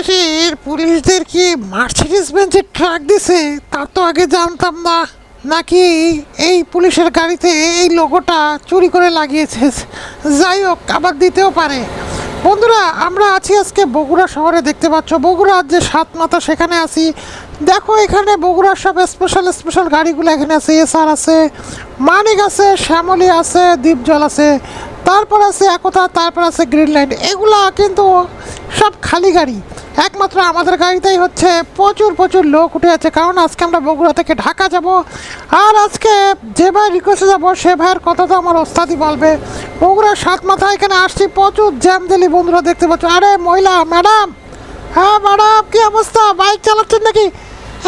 বাংলাদেশের পুলিশদের কি মার্সিডিস বেঞ্চের ট্রাক দিছে? তা তো আগে জানতাম না। নাকি এই পুলিশের গাড়িতে এই লোগোটা চুরি করে লাগিয়েছে? যাই হোক, আবার দিতেও পারে। বন্ধুরা, আমরা আছি আজকে বগুড়া শহরে, দেখতে পাচ্ছ বগুড়ার যে সাত মাথা সেখানে আছি। দেখো এখানে বগুড়ার সব স্পেশাল স্পেশাল গাড়িগুলো এখানে আছে। এসআর আছে, মানিক আছে, শ্যামলী আছে দ্বীপজল আছে। তারপর আছে একতা তারপর আছে গ্রিন লাইন। এগুলা কিন্তু সব খালি গাড়ি। একমাত্র আমাদের গাড়িতেই হচ্ছে প্রচুর প্রচুর লোক উঠে আছে। কারণ আজকে আমরা বগুড়া থেকে ঢাকা যাব। আর আজকে যে ভাই রিকোয়েস্টে যাব, সে ভাইয়ের কথা তো আমার ওস্তাদি বলবে। বগুড়ার সাত মাথা এখানে আসছি, প্রচুর জ্যাম দিলি বন্ধুরা দেখতে পাচ্ছ। আরে মহিলা, ম্যাডাম! হ্যাঁ ম্যাডাম, কি অবস্থা? বাইক চালাচ্ছেন নাকি?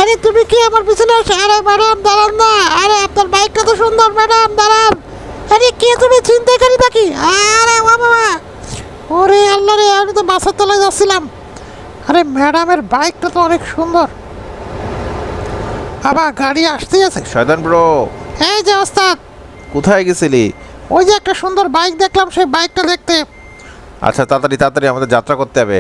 আরে তুমি কি আমার পিছনে আরে ম্যাডাম, দাঁড়ান না। আরে, আপনার বাইকটা তো সুন্দর, ম্যাডাম, দাঁড়ান। আরে কে তুমি? চিন্তাকারী নাকি? আরে ও বাবা। ওরে আল্লাহ রে আমি তো বাসার তলায় যাচ্ছিলাম। আরে ম্যাডামের বাইকটা তো অনেক সুন্দর। আবার গাড়ি আসতেই আছে। শয়তান ব্রো এই যে ওস্তাদ। কোথায় গেছিলি? ওই যে একটা সুন্দর বাইক দেখলাম সেই বাইকটা দেখতে। আচ্ছা তাড়াতাড়ি তাড়াতাড়ি আমাদের যাত্রা করতে হবে।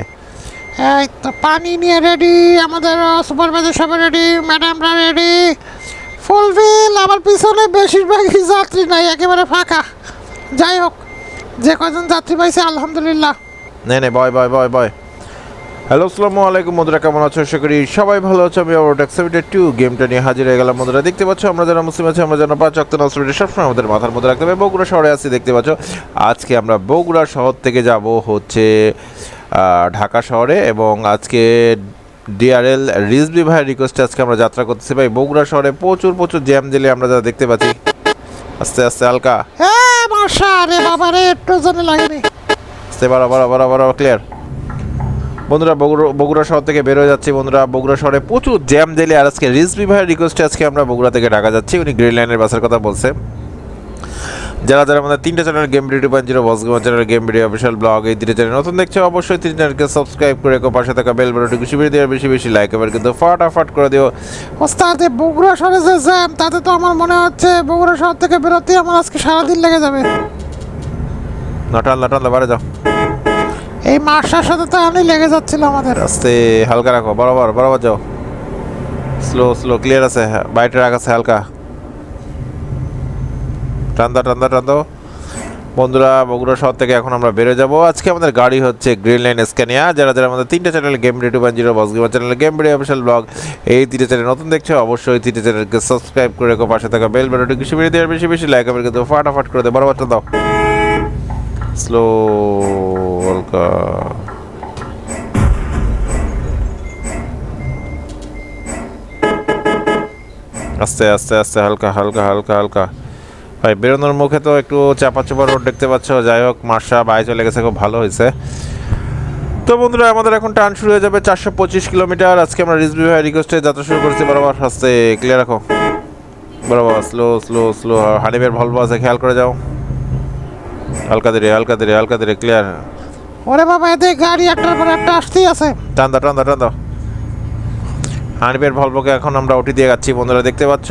এই তো পানি নিয়ে রেডি আমাদের সুপারভাইজার সবাই রেডি ম্যাডামরা রেডি ফুলফিল আমার পিছনে বেশিরভাগই যাত্রী নাই, একেবারে ফাঁকা। যাই হোক, যে কজন যাত্রী পাইছে, আলহামদুলিল্লাহ। নে নে বয় বয় বয় বয়। হ্যালো, আসসালামু আলাইকুম, বন্ধুরা, কেমন আছো? আশা করি সবাই ভালো আছো। আমি আবার এক্সাইটেড টু গেমটা নিয়ে হাজির হয়ে গেলাম, বন্ধুরা। দেখতে পাচ্ছ, আমরা যারা মুসলিম আছি, আমরা যেন পাঁচ অক্ট নসরুটি সবসময় আমাদের মাথার মধ্যে রাখতে হবে। বগুড়া শহরে আছি, দেখতে পাচ্ছ। আজকে আমরা বগুড়া শহর থেকে যাব হচ্ছে ঢাকা শহরে এবং আজকে ডিআরএল রিজবি ভাইয়ের রিকোয়েস্টে আজকে আমরা যাত্রা করতেছি। ভাই বগুড়া শহরে প্রচুর প্রচুর জ্যাম দিলে আমরা যারা দেখতে পাচ্ছি। আস্তে আস্তে হালকা। হ্যাঁ মশা রে বাবা রে একটু জানে লাগেনি আস্তে বাড়া বাড়া বাড়া বাড়া ক্লিয়ার বন্ধুরা বগুড়া বগুড়া শহর থেকে বেরোয় যাচ্ছি। বন্ধুরা বগুড়া শহরে প্রচুর জ্যাম দিলে আর আজকে রিজবি ভাইয়ের রিকোয়েস্টে আজকে আমরা বগুড়া থেকে ঢাকা যাচ্ছি। উনি গ্রিন লাইনের বাসের কথা বলছে। যারা যারা আমাদের তিনটা channel game video point zero boss gamer channel game video official blog এই তিনটে চ্যানেল নতুন দেখছ অবশ্যই তিন চ্যানেলকে সাবস্ক্রাইব করে রেখো পাশে থাকা বেল বাটনটি খুশি বেশি দিয়ে বেশি বেশি লাইক এবার কিন্তু ফাটাফাট করে দিও। ওস্তাদ বগুড়া শহরে যে জ্যাম তাতে তো আমার মনে হচ্ছে বগুড়া শহর থেকে বেরোতে আমার আজকে সারাদিন লেগে যাবে। নটাল নটাল বারে যাও। এই মাসটার সাথে তো আমি লেগে যাচ্ছিল আমাদের। আস্তে হালকা রাখো বরাবর বরাবর যাও। স্লো স্লো ক্লিয়ার আছে বাইরে রাখ আছে হালকা। টান দাও টান বন্ধুরা, বগুড়া শহর থেকে এখন আমরা বেরো যাব। আজকে আমাদের গাড়ি হচ্ছে গ্রিন লাইন স্ক্যানিয়া যারা যারা আমাদের তিনটে channel game ready one zero boss gamer channel game ready official blog এই তিনটে চ্যানেল নতুন দেখছ, অবশ্যই তিনটে চ্যানেলকে সাবস্ক্রাইব করে রেখো, পাশে থাকা বেল বাটনটি খুশি বেরিয়ে দেওয়ার বেশি বেশি লাইক হবে কিন্তু ফাটাফাট করে দেয় বরাবর দাও। স্লো হালকা আস্তে আস্তে আস্তে, হালকা হালকা হালকা হালকা। ভাই বেরোনোর মুখে তো একটু চাপা চাপা রোড দেখতে পাচ্ছ। যাই হোক মাসা বাই চলে গেছে খুব ভালো হয়েছে। তো বন্ধুরা আমাদের এখন টান শুরু হয়ে যাবে চারশো পঁচিশ কিলোমিটার। আজকে আমরা রিজবি ভাই রিকোয়েস্টে যাত্রা শুরু করছি বরাবর আস্তে ক্লিয়ার রাখো। বরাবর স্লো স্লো স্লো হানিবের ভলভো আছে খেয়াল করে যাও। হালকা ধীরে হালকা ধীরে হালকা ধীরে ক্লিয়ার ওরে বাবা এতে গাড়ি একটার পর একটা আসতেই আছে। টান দাও টান দাও টান দাও। হানিবের ভলভোকে এখন আমরা উঠে দিয়ে যাচ্ছি বন্ধুরা দেখতে পাচ্ছ।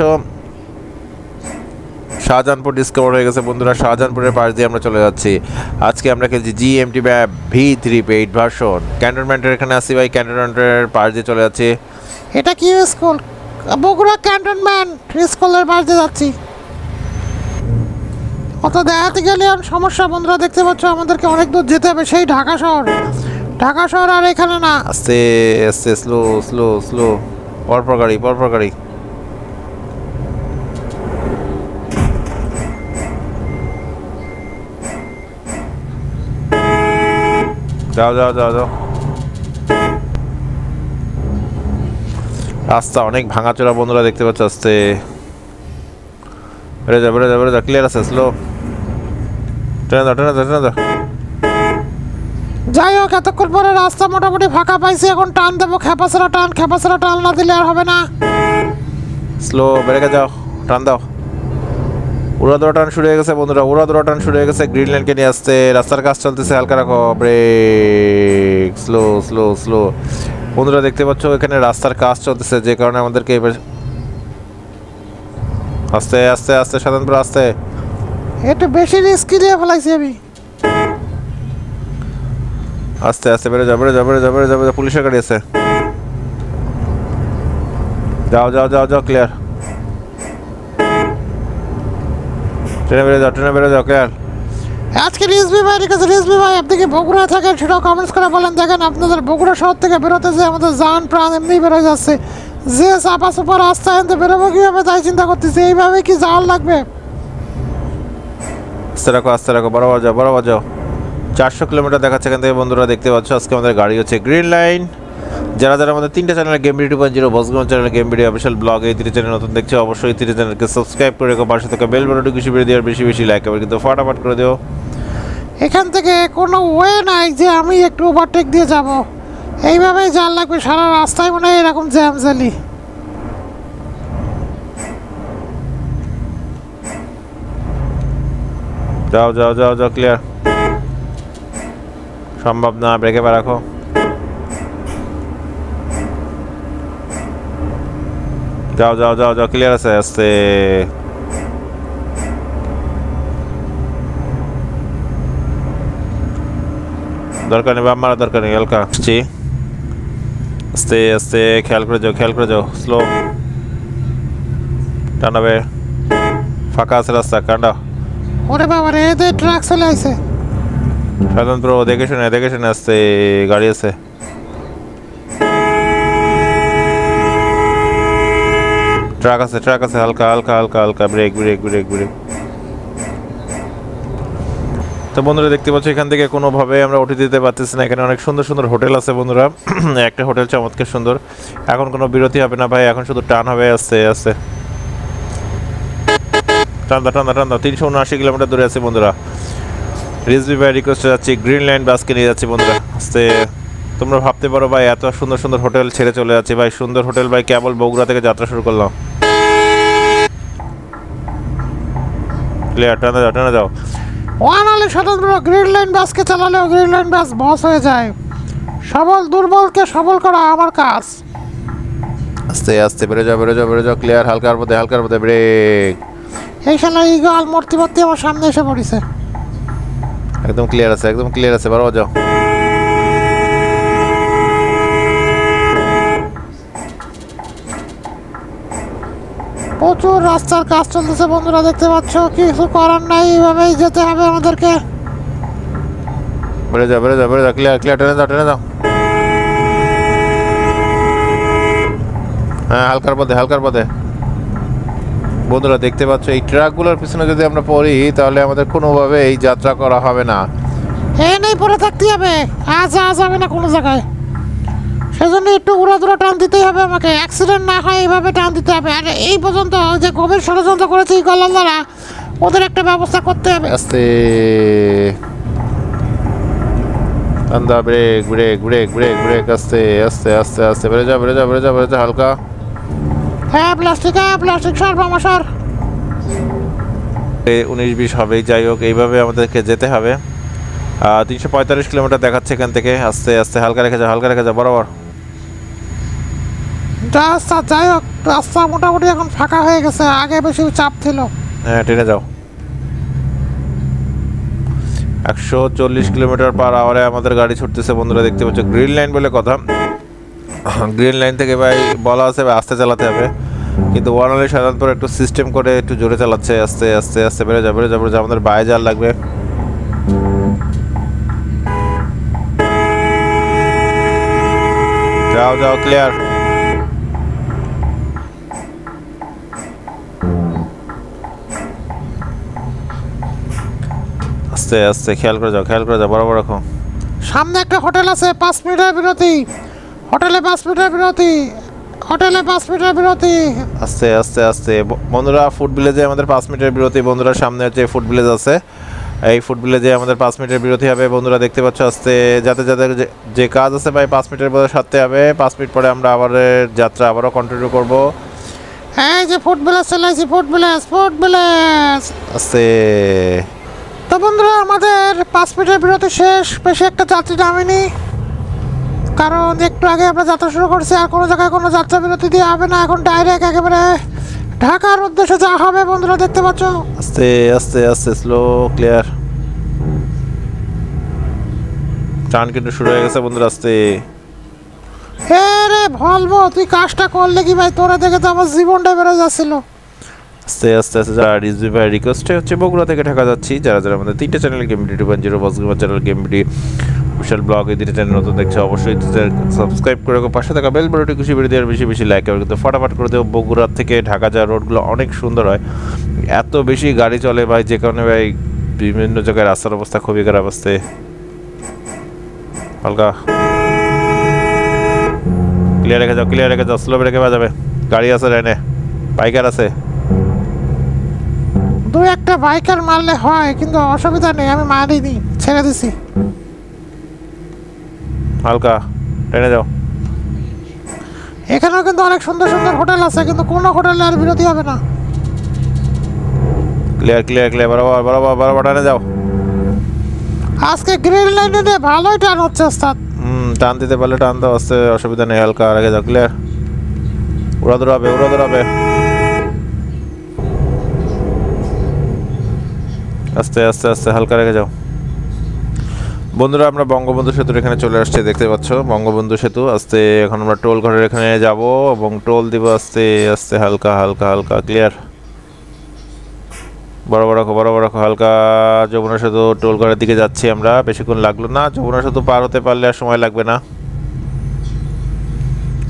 শাহজাহানপুর ডিসকভার হয়ে গেছে। বন্ধুরা শাহজাহানপুরের পাশ দিয়ে আমরা চলে যাচ্ছি। আজকে আমরা খেলছি G MT V three paid version ক্যান্টনমেন্টের এখানে আসি ভাই। ক্যান্টনমেন্টের পাশ দিয়ে চলে যাচ্ছি। এটা কি স্কুল বগুড়া ক্যান্টনমেন্ট স্কুলের বাড়িতে যাচ্ছি। অত দেখাতে গেলে সমস্যা। বন্ধুরা দেখতে পাচ্ছ আমাদেরকে অনেক দূর যেতে হবে সেই ঢাকা শহর। ঢাকা শহর আর এখানে না। আস্তে আস্তে স্লো স্লো স্লো পরপর গাড়ি পরপর গাড়ি। যাও যাও যাও যাও। রাস্তা অনেক ভাঙাচোরা বন্ধুরা দেখতে পাচ্ছ আস্তে বেড়ে যা বেড়ে যা বেড়ে যা ক্লিয়ার আছে স্লো টেনে দাও টেনে দাও টেনে দাও যাই হোক এতক্ষণ পরে রাস্তা মোটামুটি ফাঁকা পাইছি এখন টান দেবো খেপাসরা টান খেপাসরা টান না দিলে আর হবে না। স্লো বেড়ে যাও টান দাও। উড়াদোড়া টান শুরু হয়ে গেছে বন্ধুরা উড়াদোড়া টান শুরু হয়ে গেছে গ্রিন লাইনকে নিয়ে আসতে রাস্তার কাজ চলতেছে হালকা রাখো ব্রেক স্লো স্লো স্লো বন্ধুরা দেখতে পাচ্ছ এখানে রাস্তার কাজ চলতেছে যে কারণে আমাদেরকে এবার আস্তে আস্তে আস্তে সাধারণপুর আস্তে। একটু বেশি রিস্ক নিয়ে ফেলাইছি আমি। আস্তে আস্তে বেরো যাও বেরো যাও বেরো যাও বেরো যাও, পুলিশের গাড়ি আছে। যাও যাও যাও যাও ক্লিয়ার ট্রেনে বেরো যাও ট্রেনে বেরো যাও ক্লিয়ার আজকে রিজবি ভাই রেখেছে রিজবি ভাই আপনি কি বগুড়া থাকেন সেটাও কমেন্টস করে বলেন। দেখেন আপনাদের বগুড়া শহর থেকে বেরোতে যে আমাদের যান প্রাণ এমনি বেরোয় যাচ্ছে। যে চাপা সুপার রাস্তা এনতে বেরোবো কীভাবে তাই চিন্তা করতেছি। এইভাবে কি যাওয়ার লাগবে? আস্তে রাখো আস্তে রাখো বরাবর যাও বরাবর যাও। চারশো কিলোমিটার দেখাচ্ছে এখান থেকে বন্ধুরা দেখতে পাচ্ছ আজকে আমাদের গাড়ি হচ্ছে গ্রিন লাইন যারা যারা আমাদের তিনটা channel game video point zero বসগঞ্জ channel game video official blog এই তিনটে চ্যানেল নতুন দেখছ অবশ্যই তিনটে চ্যানেলকে সাবস্ক্রাইব করে রেখো পাশে থেকে বেল বাটনটি খুশি বেড়ে দেওয়ার বেশি বেশি লাইক আবার কিন্তু ফটাফট করে দিও। এখান থেকে কোনো ওয়ে নাই যে আমি একটু ওভারটেক দিয়ে যাব। এইভাবেই যাওয়ার লাগবে সারা রাস্তায় মনে হয় এরকম জ্যাম জালি যাও যাও যাও যাও ক্লিয়ার সম্ভব না ব্রেকে পা রাখো। যাও যাও যাও যাও ক্লিয়ার আছে আস্তে দরকার নেই বাম মারা দরকার নেই হালকা আসছি আস্তে আস্তে খেয়াল করে যাও খেয়াল করে যাও স্লো টানাবে ফাঁকা আছে রাস্তা কান্ডা ওরে বাবা রে এদের ট্রাক চলে আসে স্বতন্ত্র দেখে শুনে দেখে শুনে আসতে গাড়ি আছে ট্রাক আছে ট্রাক আছে, হালকা হালকা হালকা হালকা ব্রেক ব্রেক ব্রেক ব্রেক তো বন্ধুরা দেখতে পাচ্ছ, এখান থেকে কোনোভাবে আমরা উঠে দিতে পারতেছি না। এখানে অনেক সুন্দর সুন্দর হোটেল আছে বন্ধুরা। একটা হোটেল চমৎকার সুন্দর। এখন কোনো বিরতি হবে না ভাই, এখন শুধু টান হবে, আস্তে আস্তে। টান্দা দাও, টান দাও টান দাও। তিনশো উনআশি কিলোমিটার দূরে আছে বন্ধুরা। রিজবি ভাই রিকোয়েস্টে যাচ্ছি গ্রিন লাইন বাসকে নিয়ে যাচ্ছি বন্ধুরা। আস্তে। তোমরা ভাবতে পারো ভাই, এত সুন্দর সুন্দর হোটেল ছেড়ে চলে যাচ্ছে। ভাই, সুন্দর হোটেল ভাই, কেবল বগুড়া থেকে যাত্রা শুরু করলাম। ক্লিয়ার টানা যাও টানা যাও ওয়ান আলি স্বতন্ত্র গ্রিন লাইন বাসকে চালালেও গ্রিন লাইন বাস বস হয়ে যায়। সবল দুর্বলকে সবল করা আমার কাজ। আস্তে আস্তে বেড়ে যাও বেড়ে যাও বেড়ে যাও ক্লিয়ার হালকার মধ্যে হালকার মধ্যে ব্রেক এই শালা ইগল মূর্তি মূর্তি আমার সামনে এসে পড়েছে। একদম ক্লিয়ার আছে একদম ক্লিয়ার আছে বারো যাও প্রচুর রাস্তার কাজ চলতেছে বন্ধুরা দেখতে পাচ্ছ কিছু করার নাই এইভাবেই যেতে হবে আমাদেরকে। বেরো যাও বেরো যাও বেরো যাও ক্লিয়ার ক্লিয়ার টেনে যাও টেনে যাও হ্যাঁ হালকার পথে হালকার পথে। বন্ধুরা দেখতে পাচ্ছ এই ট্রাকগুলোর পিছনে যদি আমরা পড়ি তাহলে আমাদের কোনোভাবে এই যাত্রা করা হবে না। এ নেই পরে থাকতে হবে। আজ যাওয়া যাবে না কোনো জায়গায়। সেজন্য একটু উড়াদুরা টান দিতেই হবে আমাকে। অ্যাক্সিডেন্ট না হয় এইভাবে টান দিতে হবে। আর এই পর্যন্ত যে গভীর ষড়যন্ত্র করেছে এই গলালরা ওদের একটা ব্যবস্থা করতে হবে। আস্তে। আন্দা brake brake brake brake brake আস্তে আস্তে আস্তে আস্তে। বেড়ে যাও বেড়ে যাও বেড়ে যাও বেড়ে যাও হালকা। হ্যাঁ প্লাস্টিক হ্যাঁ প্লাস্টিক সর মামাসর উনিশ বিশ হবেই যাই হোক এইভাবে আমাদেরকে যেতে হবে। তিনশো পঁয়তাল্লিশ কিলোমিটার দেখাচ্ছে এখান থেকে। আস্তে আস্তে হালকা রেখে যাও হালকা রেখে যাও বরাবর। রাস্তা যাই হোক, রাস্তা মোটামুটি এখন ফাঁকা হয়ে গেছে, আগে বেশি চাপ ছিল। হ্যাঁ ট্রেনে যাও। একশো চল্লিশ কিলোমিটার পার আওয়ারে আমাদের গাড়ি ছুটতেছে, বন্ধুরা, দেখতে পাচ্ছ, গ্রিন লাইন বলে কথা। গ্রিন লাইন থেকে ভাই, বলা আছে ভাই, আস্তে চালাতে হবে। কিন্তু ওয়ানলি সাধারণত একটু সিস্টেম করে একটু জোরে চালাচ্ছে, আস্তে আস্তে আস্তে, বেড়ে যাবে যাবে যাবে। আমাদের বাইরে যাওয়ার লাগবে। যাও যাও ক্লিয়ার আস্তে আস্তে খেয়াল করে যাও খেয়াল করে যাও বরাবর রাখো। সামনে একটা হোটেল আছে পাঁচ মিনিটের বিরতি। হোটেলে পাঁচ মিনিটের বিরতি। হোটেলে পাঁচ মিনিটের বিরতি। আস্তে আস্তে আস্তে বন্ধুরা ফুড ভিলেজে আমাদের পাঁচ মিনিটের বিরতি। বন্ধুরা সামনে যে ফুড ভিলেজ আছে। এই ফুড ভিলেজে আমাদের পাঁচ মিনিটের বিরতি হবে। বন্ধুরা দেখতে পাচ্ছ আস্তে যাতে যাতে যে- কাজ আছে ভাই পাঁচ মিনিটের মধ্যে সারতে হবে। পাঁচ মিনিট পরে আমরা আবার যাত্রা আবারও কন্টিনিউ করব। এই যে ফুড ভিলেজ চলে আসছি ফুড ভিলেজ ফুড ভিলেজ আস্তে তো বন্ধুরা আমাদের পাঁচ মিনিটের বিরতি শেষ। বেশি একটা যাত্রী নামেনি কারণ একটু আগে আমরা যাত্রা শুরু করছি আর কোনো জায়গায় কোনো যাত্রা বিরতি দিয়ে হবে না। এখন ডাইরেক্ট একেবারে ঢাকার উদ্দেশ্যে যা হবে বন্ধুরা দেখতে পাচ্ছ? আস্তে আস্তে আস্তে স্লো ক্লিয়ার টান কিন্তু শুরু হয়ে গেছে বন্ধুরা আস্তে। এ রে ভলবো তুই কাজটা করলে কি ভাই? তোরা দেখে তো আমার জীবনটা বেরো যাচ্ছিল। আস্তে আস্তে আস্তে যারা রিজভি ভাই রিকোয়েস্টে হচ্ছে বগুড়া থেকে ঢাকা যাচ্ছি, যারা যারা আমাদের তিনটে channel game two point zero boss gamer channel game video বিশাল ব্লগ এই দুটো চ্যানেল নতুন দেখছে অবশ্যই সাবস্ক্রাইব করে রাখো। পাশে থাকা বেল বাটনটি খুশি বেরিয়ে দেওয়ার বেশি বেশি লাইক কিন্তু ফটাফট করে দেবো। বগুড়া থেকে ঢাকা যাওয়ার রোডগুলো অনেক সুন্দর হয়। এত বেশি গাড়ি চলে ভাই, যে কারণে ভাই বিভিন্ন জায়গায় রাস্তার অবস্থা খুবই খারাপ আসতে হালকা। ক্লিয়ার রেখে যাও ক্লিয়ার রেখে যাও স্লো ব্রেকে বাজাবে। গাড়ি আছে লাইনে বাইকার আছে। দু একটা বাইকার মারলে হয় কিন্তু অসুবিধা নেই আমি মারিনি ছেড়ে দিছি। হালকা টেনে যাও এখানেও কিন্তু অনেক সুন্দর সুন্দর হোটেল আছে কিন্তু কোনো হোটেলে আর বিরতি হবে না। ক্লিয়ার ক্লিয়ার ক্লিয়ার বরাবর বরাবর বরাবর টেনে যাও আজকে গ্রিন লাইনে দিয়ে ভালোই টান হচ্ছে ওস্তাদ। হুম টান দিতে পারলে টান দাও আসতে অসুবিধা নেই হালকা আগে যাও ক্লিয়ার উড়া দৌড়াবে উড়া দৌড়াবে। আস্তে আস্তে আস্তে হালকা রেখে যাও। বন্ধুরা, আমরা বঙ্গবন্ধু সেতুর এখানে চলে আসছে, দেখতে পাচ্ছ? বঙ্গবন্ধু সেতু, আস্তে, এখন আমরা টোল ঘরের এখানে যাব এবং টোল দিব আস্তে আস্তে হালকা হালকা হালকা ক্লিয়ার বড় বড় বড় বড়, হালকা যমুনা সেতু টোল ঘরের দিকে যাচ্ছি আমরা। বেশিক্ষণ লাগল না, যমুনা সেতু পার হতে পারলে আর সময় লাগবে না।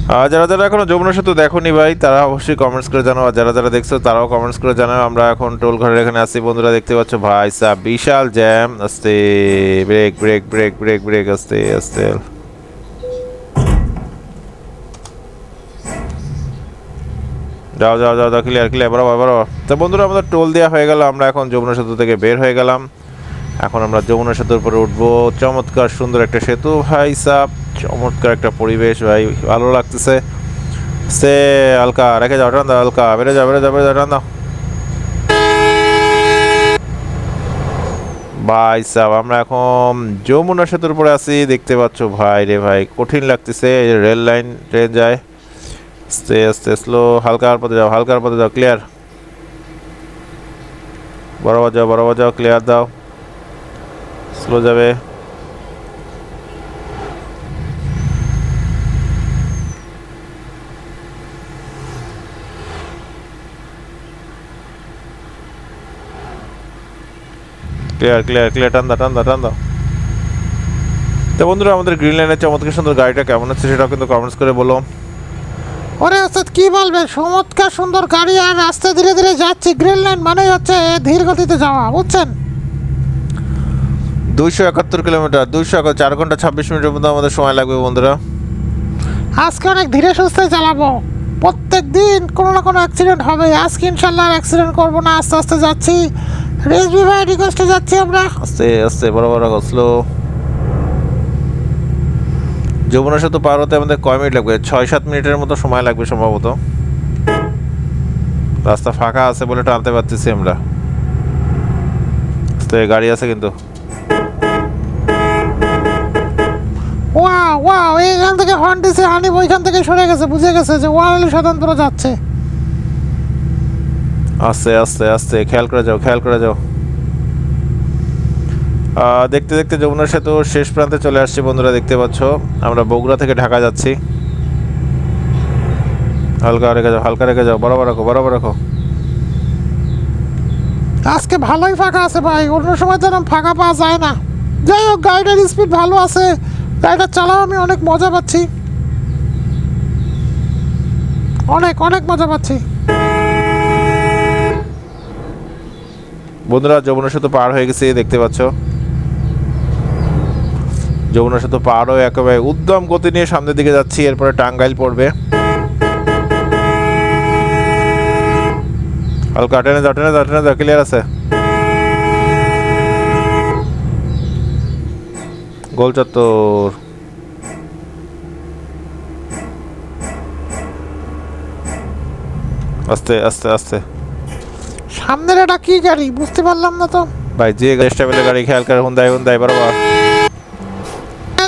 যারা যারা এখনও যমুনা সেতু দেখোনি ভাই, তারা অবশ্যই কমেন্টস করে জানাও। আর যারা যারা দেখছ, তারাও কমেন্টস করে জানাও। আমরা এখন টোল ঘরের এখানে আছি। বন্ধুরা, দেখতে পাচ্ছ ভাই সাহ, বিশাল জ্যাম আস্তে brake brake brake brake brake আস্তে আস্তে। যাও যাও যাও যাও ক্লিয়ার ক্লিয়ার বরাবর বরাবর। তো বন্ধুরা, আমাদের টোল দেওয়া হয়ে গেল। আমরা এখন যমুনা সেতু থেকে বের হয়ে গেলাম। এখন আমরা যমুনা সেতুর উপরে উঠবো। চমৎকার সুন্দর একটা সেতু। ভাই সাপ চমৎকার একটা পরিবেশ, ভাই, ভালো লাগতেছে। সে হালকা, রেখে যাও, টান দাও, হালকা, বেড়ে যাও বেড়ে যাও বেড়ে যাও, টান দাও। ভাই সাহ আমরা এখন যমুনা সেতুর উপরে আছি, দেখতে পাচ্ছ, ভাই রে ভাই, কঠিন লাগতেছে রেল লাইন, ট্রেন যায়। আস্তে আস্তে স্লো হালকার পথে যাও, হালকার পথে যাও ক্লিয়ার বরাবর যাও বরাবর যাও ক্লিয়ার দাও। স্লো যাবে। ক্লিয়ার ক্লিয়ার ক্লিয়ার টান দাও টান দাও টান দাও। তো বন্ধুরা আমাদের গ্রিন লাইনের চমৎকার সুন্দর গাড়িটা কেমন হচ্ছে সেটাও কিন্তু কমেন্টস করে বলো। ওরে ওস্তাদ কি বলবে? চমৎকার সুন্দর গাড়ি আর রাস্তা ধীরে ধীরে যাচ্ছে। গ্রিন লাইন মানে হচ্ছে ধীর গতিতে যাওয়া বুঝছেন? দুইশো একাত্তর কিলোমিটার দুইশো একাত্তর চার ঘণ্টা ছাব্বিশ মিনিটের মধ্যে আমাদের সময় লাগবে বন্ধুরা। আজকে অনেক ধীরে সুস্থে চালাবো। প্রত্যেক দিন কোনো না কোনো অ্যাক্সিডেন্ট হবে আজকে ইনশাল্লাহ অ্যাক্সিডেন্ট করব না। আস্তে আস্তে যাচ্ছি। রেসবি ভাই রিকোয়েস্টে যাচ্ছি আমরা। আস্তে আস্তে বড় বড় স্লো যমুনা সেতু পার হতে আমাদের কয় মিনিট লাগবে? ছয় সাত মিনিটের মতো সময় লাগবে সম্ভবত। রাস্তা ফাঁকা আছে বলে টানতে পারতেছি আমরা। আস্তে গাড়ি আছে কিন্তু। ওয়া ওয়াও এইখান থেকে হর্ন দিছে হানিফ ওইখান থেকে সরে গেছে বুঝে গেছে যে ওয়ালি স্বতন্ত্র যাচ্ছে। আস্তে আস্তে আস্তে, খেয়াল করে যাও, খেয়াল করে যাও। দেখতে দেখতে যমুনা সেতু শেষ প্রান্তে চলে আসছি বন্ধুরা, দেখতে পাচ্ছ। আমরা বগুড়া থেকে ঢাকা যাচ্ছি। হালকা রেখে যাও, হালকা রেখে যাও, বরাবর রাখো বরাবর রাখো। আজকে ভালোই ফাঁকা আছে ভাই, অন্য সময় যেন ফাঁকা পাওয়া যায় না। যাই হোক, গাড়িটার স্পিড ভালো আছে, গাড়িটা চালাও, আমি অনেক মজা পাচ্ছি। অনেক অনেক মজা পাচ্ছি। বন্ধুরা যমুনা সেতু পার হয়ে গেছে, দেখতে পাচ্ছ। যমুনা সেতু হয়ে একেবারে উদ্যম গতি নিয়ে সামনের দিকে যাচ্ছি, এরপরে টাঙ্গাইল পড়বে। হালকা টেনে যাও টেনে যাও ক্লিয়ার আছে। গোল চত্বর। আস্তে আস্তে আস্তে। সামনের এটা কি গাড়ি বুঝতে পারলাম না তো। ভাই যে স্টেবেলের গাড়ি খেয়াল করে হুন্দাই হুন্দাই বরাবর।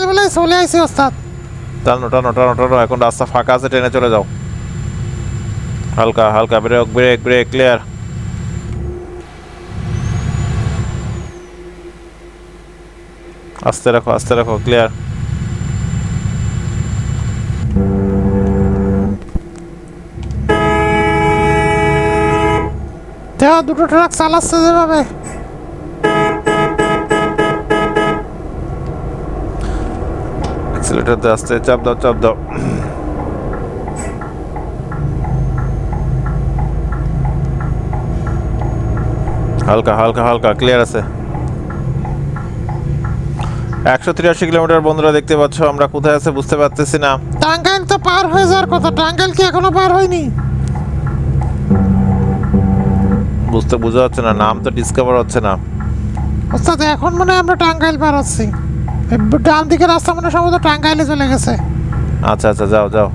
বেলায় চলে আইসি ওস্তাদ। টানো টানো টানো টানো এখন রাস্তা ফাঁকা আছে ট্রেনে চলে যাও। হালকা হালকা ব্রেক ব্রেক ব্রেক ক্লিয়ার। আস্তে রাখো আস্তে রাখো ক্লিয়ার। দেওয়া দুটো ট্রাক চালাচ্ছে যেভাবে। অ্যাক্সিলেটর আস্তে চাপ দাও চাপ দাও। হালকা হালকা হালকা ক্লিয়ার আছে। একশো তিরাশি কিলোমিটার বন্ধুরা দেখতে পাচ্ছ আমরা কোথায় আছে বুঝতে পারতেছি না। টাঙ্গাইল তো পার হয়ে যাওয়ার কথা টাঙ্গাইল কি এখনও পার হয়নি? বুঝতে বোঝা যাচ্ছে না নাম তো ডিসকভার হচ্ছে না। ওস্তাদ এখন মনে হয় আমরা টাঙ্গাইল পার হচ্ছি ডান দিকে রাস্তা মনে সম্ভবত টাঙ্গাইলে চলে গেছে। আচ্ছা আচ্ছা যাও যাও।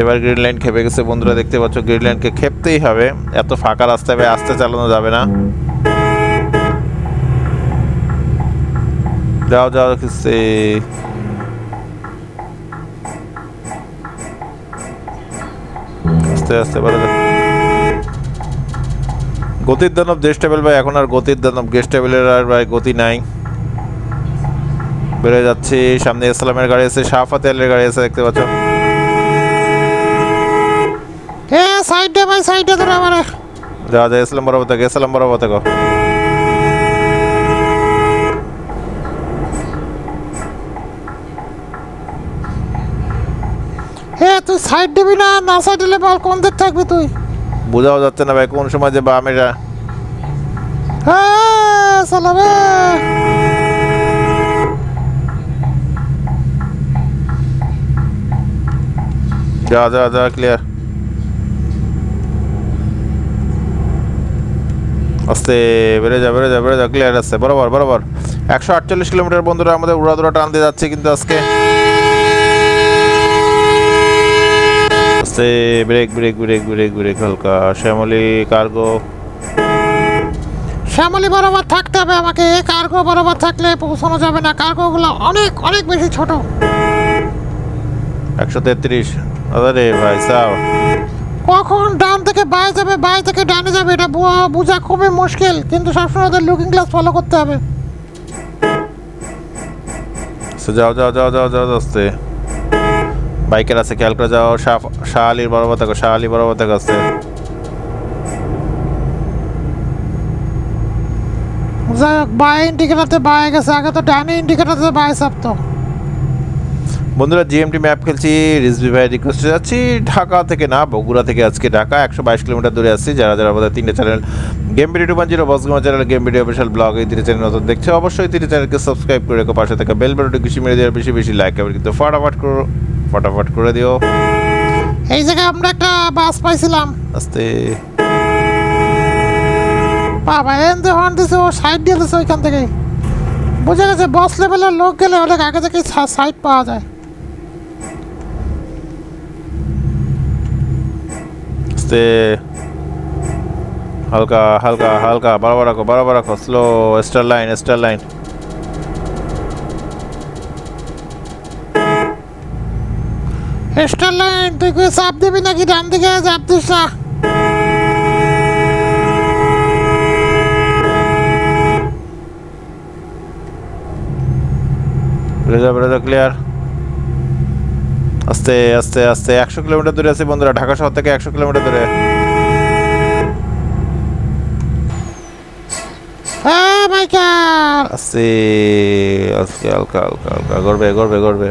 এবার গ্রিন লাইন খেপে গেছে বন্ধুরা দেখতে পাচ্ছ গ্রিন লাইনকে খেপতেই হবে। এত ফাঁকা রাস্তায় ভাই আস্তে চালানো যাবে না। যাও যাও কিসে আস্তে আস্তে বাড়া। গতির দানব দেশ টেবিল ভাই এখন আর গতির দানব গেস্ট টেবিলের আর ভাই গতি নাই। বেড়ে যাচ্ছে সামনে ইসলামের গাড়ি আছে শাহফাতে আলের গাড়ি আছে দেখতে পাচ্ছ। হ্যাঁ সাইডে ভাই সাইডে ধরে আমার। যা যা ইসলাম বরাবর থেকে ইসলাম বরাবর থেকে এ তুই সাইড দিবি না না সাইড দিলে বল কোন দিক থাকবি তুই? বোঝাও যাচ্ছে না ভাই কোন সময় যে বামেরা হ্যাঁ সালামে। যা যা যা ক্লিয়ার আস্তে বেড়ে যা বেড়ে যা বেড়ে যা ক্লিয়ার আসছে বরাবর বরাবর। একশো আটচল্লিশ কিলোমিটার বন্ধুরা আমাদের উড়াদুরা টান দিয়ে যাচ্ছে কিন্তু আজকে। আস্তে brake brake brake brake brake হালকা শ্যামলি কার্গো শ্যামলি বরাবর থাকতে হবে আমাকে কার্গো বরাবর থাকলে পৌঁছানো যাবে না কার্গোগুলো অনেক অনেক বেশি ছোট একশো তেত্রিশ আরে ভাই সাহ কখন ডান থেকে বাই যাবে বাই থেকে ডানে যাবে এটা বোঝা খুবই মুশকিল কিন্তু সবসময় ওদের লুকিং গ্লাস ফলো করতে হবে যাও যাও যাও যাও যাও আস্তে বাইকের আছে খেয়াল করে যাও শাহ শাহ আলীর বরাবর থাকো শাহ আলী বরাবর থাকো আস্তে যাই হোক বাই ইন্ডিকেটারতে বাই গেছে আগে তো ডানে ইন্ডিকেটারতে বাই চাপতো। বন্ধুরা জিএমটি ম্যাপ খেলছি রিজভি ভাই রিকোয়েস্টে যাচ্ছি। ঢাকা থেকে না বগুড়া থেকে আজকে ঢাকা একশো বাইশ কিলোমিটার দূরে আসছি যারা যারা আমাদের তিনটে channel game video two zero বসগমা channel game video official blog এই তিনটে চ্যানেল নতুন দেখছে অবশ্যই তিনটে চ্যানেলকে সাবস্ক্রাইব করে রেখো। পাশে থাকা বেল বাটনটি খুশি মেরে দেওয়ার বেশি বেশি লাইক কিন্তু ফটাফট করো। ফটাফট করে দিও। এই জায়গায় আমরা একটা বাস পাইছিলাম। আস্তে। বাবা এনতে হর্ন দিছে ও সাইড দিয়ে দিছে ওইখান থেকে। বুঝে গেছে বস লেভেলের লোক গেলে অনেক আগে থেকে সাইড পাওয়া যায়। আস্তে। হালকা হালকা হালকা বরাবর রাখো বরাবর রাখো slow star line star line star line তুই কি চাপ দিবি নাকি? ডান দিকে চাপ দিস না। বেরোজা বেরোজা ক্লিয়ার আস্তে আস্তে আস্তে। একশো কিলোমিটার দূরে আছে বন্ধুরা ঢাকা শহর থেকে একশো কিলোমিটার দূরে। হ্যাঁ আস্তে আজকে হালকা হালকা হালকা। গড়বে গড়বে গড়বে।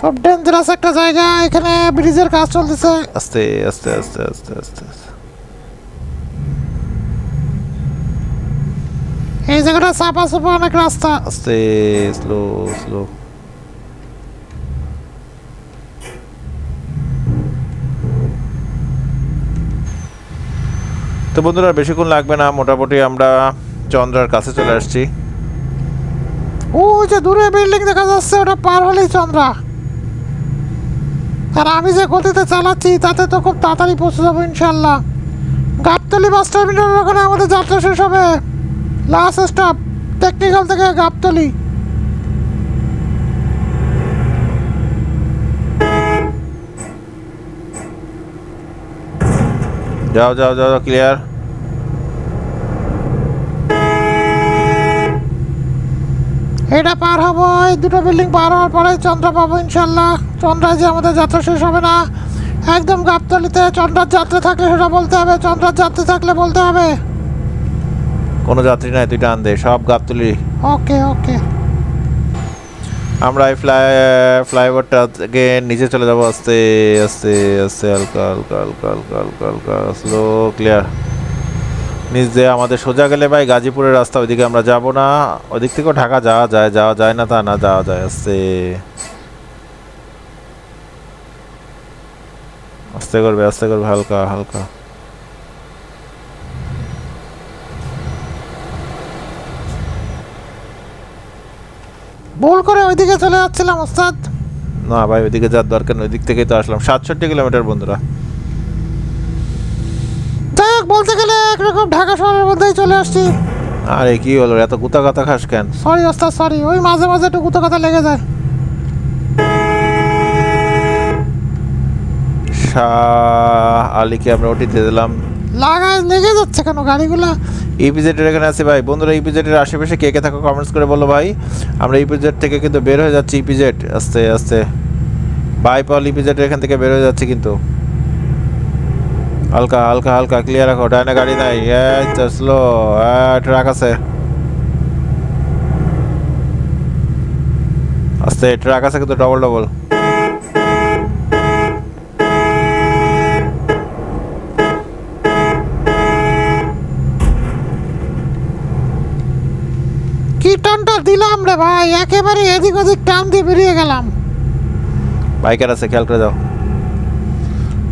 খুব ডেঞ্জারাস একটা জায়গা এখানে ব্রিজের কাজ চলতেছে। আস্তে আস্তে আস্তে আস্তে আস্তে এই জায়গাটা চাপা চাপা অনেক রাস্তা। আস্তে স্লো স্লো তো বন্ধুরা বেশিক্ষণ লাগবে না মোটামুটি আমরা চন্দ্রার কাছে চলে আসছি। ওই যে দূরে বিল্ডিং দেখা যাচ্ছে ওটা পার হলেই চন্দ্রা। আর আমি যে গতিতে চালাচ্ছি, তাতে তো খুব তাড়াতাড়ি পৌঁছে যাব ইনশাল্লাহ গাবতলি বাস টার্মিনালের ওখানে আমাদের যাত্রা শেষ হবে। লাস্ট স্টপ টেকনিক্যাল থেকে গাবতলি। যাও যাও যাও ক্লিয়ার এটা পার হব এই দুটো বিল্ডিং পার হওয়ার পরে চন্দ্র পাবো ইনশাল্লাহ। চন্দ্রায় যে আমাদের যাত্রা শেষ হবে না। একদম গাবতলিতে চন্দ্রার যাত্রা থাকলে সেটা বলতে হবে চন্দ্রার যাত্রা থাকলে বলতে হবে। কোনো যাত্রী নাই তুই টান দে সব গাবতলি। ওকে ওকে। আমরা এই ফ্লাই ফ্লাইওভারটা থেকে নিচে চলে যাব আস্তে আস্তে আস্তে হালকা হালকা হালকা হালকা হালকা হালকা স্লো ক্লিয়ার নিচ দিয়ে আমাদের সোজা গেলে ভাই গাজীপুরের রাস্তা ওইদিকে আমরা যাব না। ওইদিক থেকেও ঢাকা যাওয়া যায় যাওয়া যায় না তা না যাওয়া যায় আস্তে। আস্তে করবে আস্তে করবে হালকা হালকা। ভুল করে ওইদিকে চলে যাচ্ছিলাম ওস্তাদ। না ভাই ওইদিকে যাওয়ার দরকার নেই ওইদিক থেকেই তো আসলাম। সাতষট্টি কিলোমিটার বন্ধুরা। বলতে গেলে একরকম ঢাকা শহরের মধ্যেই চলে আসছি। আরে কি হলো? এত গুতা গাতা খাস কেন? সরি ওস্তাদ সরি ওই মাঝে মাঝে একটু গুতো কথা লেগে যায়। শাহ আলীকে আমরা ওটিতে দিলাম। লাগায় লেগে যাচ্ছে কেন গাড়িগুলো? ইপিজেটের এখানে আছে ভাই। বন্ধুরা ইপিজেটের আশেপাশে কে কে থাকো কমেন্টস করে বলো ভাই। আমরা ইপিজেট থেকে কিন্তু বের হয়ে যাচ্ছি ইপিজেট আস্তে আস্তে। বাই পল ইপিজেটের এখান থেকে বের হয়ে যাচ্ছে কিন্তু। হালকা হালকা হালকা ক্লিয়ার রাখো ডাইনে গাড়ি নাই। এই তো স্লো ট্রাক আছে। আস্তে ট্রাক আছে কিন্তু ডবল ডবল কি টানটা দিলাম রে ভাই? একেবারে এদিক ওদিক টান দিয়ে বেরিয়ে গেলাম। বাইকার আছে খেয়াল করে যাও।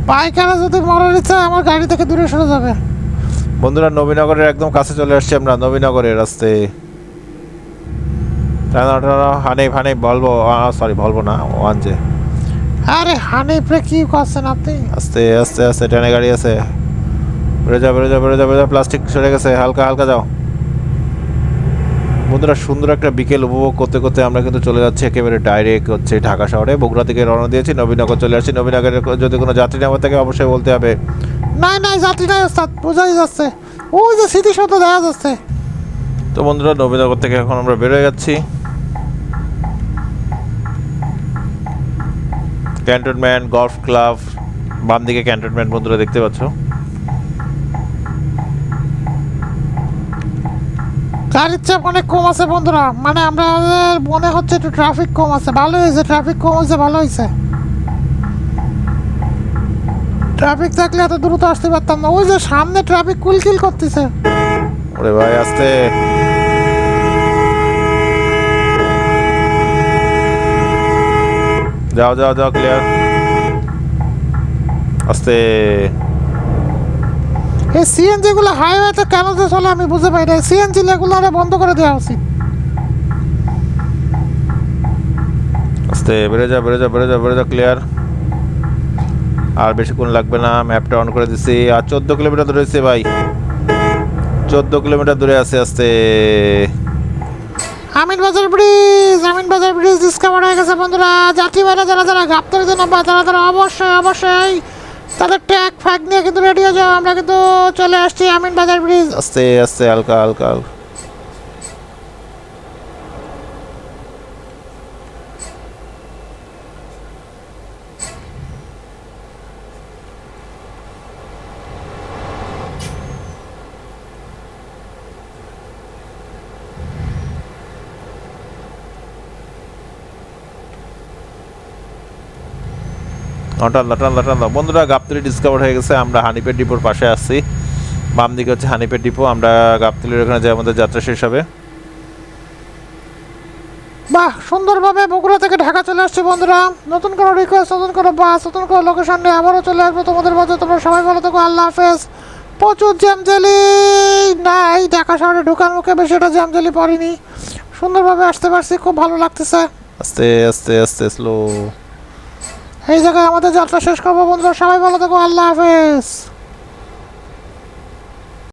পায়খানা যদি মরার ইচ্ছা আমার গাড়ি থেকে দূরে সরে যাবে। বন্ধুরা নবীনগরের একদম কাছে চলে আসছি আমরা নবীনগরের টানো হানিফ হানিফ বলব সরি বলব না ওয়ান যে। আরে হানিফ রে কি করছেন আপনি? আস্তে আস্তে আস্তে ট্রেনে গাড়ি আছে। বেরো যাও বেরো যাও বেরো যাও বেরো যাও প্লাস্টিক সরে গেছে হালকা হালকা যাও। বন্ধুরা সুন্দর একটা বিকেল উপভোগ করতে করতে আমরা কিন্তু চলে যাচ্ছি একেবারে ডাইরেক্ট হচ্ছে ঢাকা শহরে। বগুড়া থেকে রওনা দিয়েছি নবীনগর চলে আসছি। নবীনগরের যদি কোনো যাত্রী নাম্বার থাকে অবশ্যই বলতে হবে। নাই নাই যাত্রী নাই ওস্তাদ বোঝাই যাচ্ছে। ওই যে স্মৃতিসৌধ দেখা যাচ্ছে। তো বন্ধুরা নবীনগর থেকে এখন আমরা বেরোয় যাচ্ছি। ক্যান্টনমেন্ট গলফ ক্লাব বাম দিকে ক্যান্টনমেন্ট বন্ধুরা দেখতে পাচ্ছ। গাড়ির চাপ অনেক কম আছে বন্ধুরা। মানে আমাদের মনে হচ্ছে একটু ট্রাফিক কম আছে। ভালো হয়েছে ট্রাফিক কম হয়েছে, ভালো হয়েছে। ট্রাফিক থাকলে এত দ্রুত আসতে পারতাম না। ওই যে সামনে ট্রাফিক কুলকিল করতেছে। ওরে ভাই, আসতে। যাও যাও যাও ক্লিয়ার আস্তে। এই সিএনজি গুলো হাইওয়েতে কেন যে চলে আমি বুঝতে পারি না। সিএনজি এগুলো আরে বন্ধ করে দেওয়া উচিত। আস্তে বেড়ে যা বেড়ে যাও বেড়ে যাও বেড়ে যাও ক্লিয়ার আর বেশিক্ষণ লাগবে না ম্যাপটা অন করে দিছি। আর চোদ্দ কিলোমিটার দূরে আছে ভাই। চোদ্দ কিলোমিটার দূরে আছে আস্তে। আমিন বাজার ব্রিজ আমিন বাজার ব্রিজ ডিসকাভার হয়ে গেছে বন্ধুরা। যাত্রীবাহীরা যারা যারা গাপ্তারিতে নাম্বার তারা তারা অবশ্যই অবশ্যই তাদের ট্র্যাক ফাঁক নিয়ে কিন্তু রেডি হয়ে যাও আমরা কিন্তু চলে আসছি আমিন বাজার ব্রিজ আস্তে আস্তে, হালকা হালকা হালকা। টান টান টান বন্ধুরা গাবতলি ডিসকভার হয়ে গেছে আমরা হানিপের ডিপোর পাশে আসছি বাম দিকে হচ্ছে হানিপের ডিপো আমরা গাবতলির ওখানে যে আমাদের যাত্রা শেষ হবে। বাহ সুন্দরভাবে বগুড়া থেকে ঢাকা চলে আসছে বন্ধুরা। নতুন কোনো রিকোয়েস্ট নতুন কোনো বাস নতুন কোনো লোকেশন নিয়ে আবারও চলে আসব তোমাদের মাঝে। তোমরা সবাই ভালো থাকো আল্লাহ হাফেজ। প্রচুর জ্যামজেলি! নাই ঢাকা শহরে ঢোকার মুখে বেশি একটা জ্যামজেলি পড়েনি। সুন্দরভাবে আসতে পারছি খুব ভালো লাগতেছে। আস্তে আস্তে আস্তে স্লো এই জায়গায় আমাদের যাত্রা শেষ করব বন্ধুরা সবাই ভালো থাকো আল্লাহ হাফেজ।